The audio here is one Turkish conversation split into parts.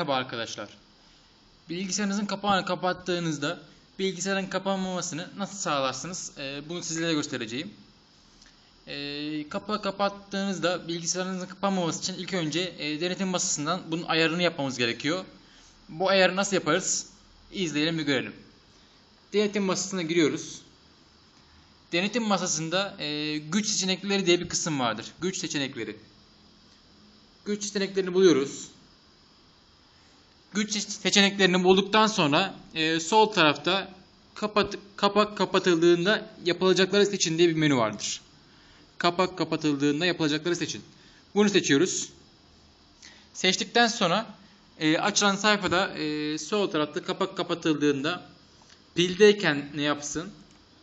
Merhaba arkadaşlar. Bilgisayarınızın kapağını kapattığınızda bilgisayarın kapanmamasını nasıl sağlarsınız? Ee, bunu sizlere göstereceğim. Ee, kapağı kapattığınızda bilgisayarınızın kapanmaması için ilk önce e, denetim masasından bunun ayarını yapmamız gerekiyor. Bu ayarı nasıl yaparız? İzleyelim ve görelim. Denetim masasına giriyoruz. Denetim masasında e, güç seçenekleri diye bir kısım vardır. Güç seçenekleri. Güç seçeneklerini buluyoruz güç seçeneklerini bulduktan sonra e, sol tarafta kapat, kapak kapatıldığında yapılacakları seçin diye bir menü vardır. Kapak kapatıldığında yapılacakları seçin. Bunu seçiyoruz. Seçtikten sonra e, açılan sayfada e, sol tarafta kapak kapatıldığında pildeyken ne yapsın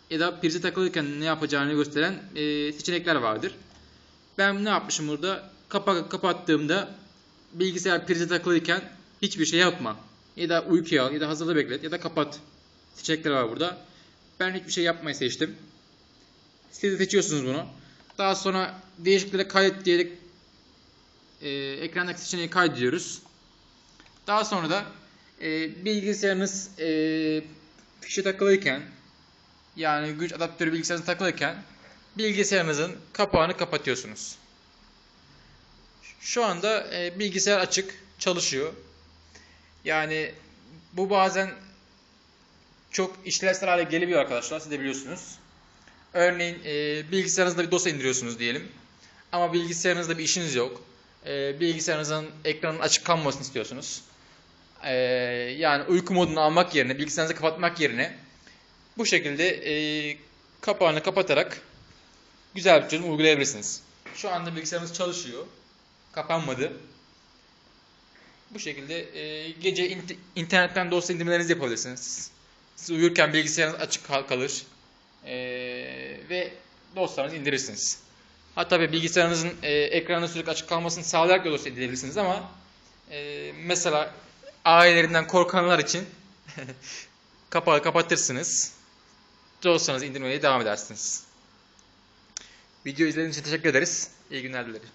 ya da prize takılırken ne yapacağını gösteren e, seçenekler vardır. Ben ne yapmışım burada? Kapak kapattığımda bilgisayar prize takılıyken hiçbir şey yapma. Ya da uykuya al ya da hazırda beklet ya da kapat. Seçenekler var burada. Ben hiçbir şey yapmayı seçtim. Siz de seçiyorsunuz bunu. Daha sonra değişikliklere kaydet diyerek e, ekrandaki seçeneği kaydediyoruz. Daha sonra da e, bilgisayarınız e, fişe takılıyken yani güç adaptörü bilgisayarınıza takılıyken bilgisayarınızın kapağını kapatıyorsunuz. Şu anda e, bilgisayar açık, çalışıyor. Yani bu bazen çok işlevsel hale gelebiliyor arkadaşlar. Siz de biliyorsunuz. Örneğin e, bilgisayarınızda bir dosya indiriyorsunuz diyelim. Ama bilgisayarınızda bir işiniz yok. E, bilgisayarınızın ekranının açık kalmasını istiyorsunuz. E, yani uyku modunu almak yerine, bilgisayarınızı kapatmak yerine bu şekilde e, kapağını kapatarak güzel bir çözüm uygulayabilirsiniz. Şu anda bilgisayarımız çalışıyor. Kapanmadı. Bu şekilde e, gece int- internetten dosya indirmelerinizi yapabilirsiniz. Siz uyurken bilgisayarınız açık kal- kalır e, ve dosyalarınızı indirirsiniz. Hatta bir bilgisayarınızın e, ekranının sürekli açık kalmasını sağlayarak da dosya indirebilirsiniz ama e, mesela ailelerinden korkanlar için kapağı kapatırsınız. Dosyanızı indirmeye devam edersiniz. Video izlediğiniz için teşekkür ederiz. İyi günler dileriz.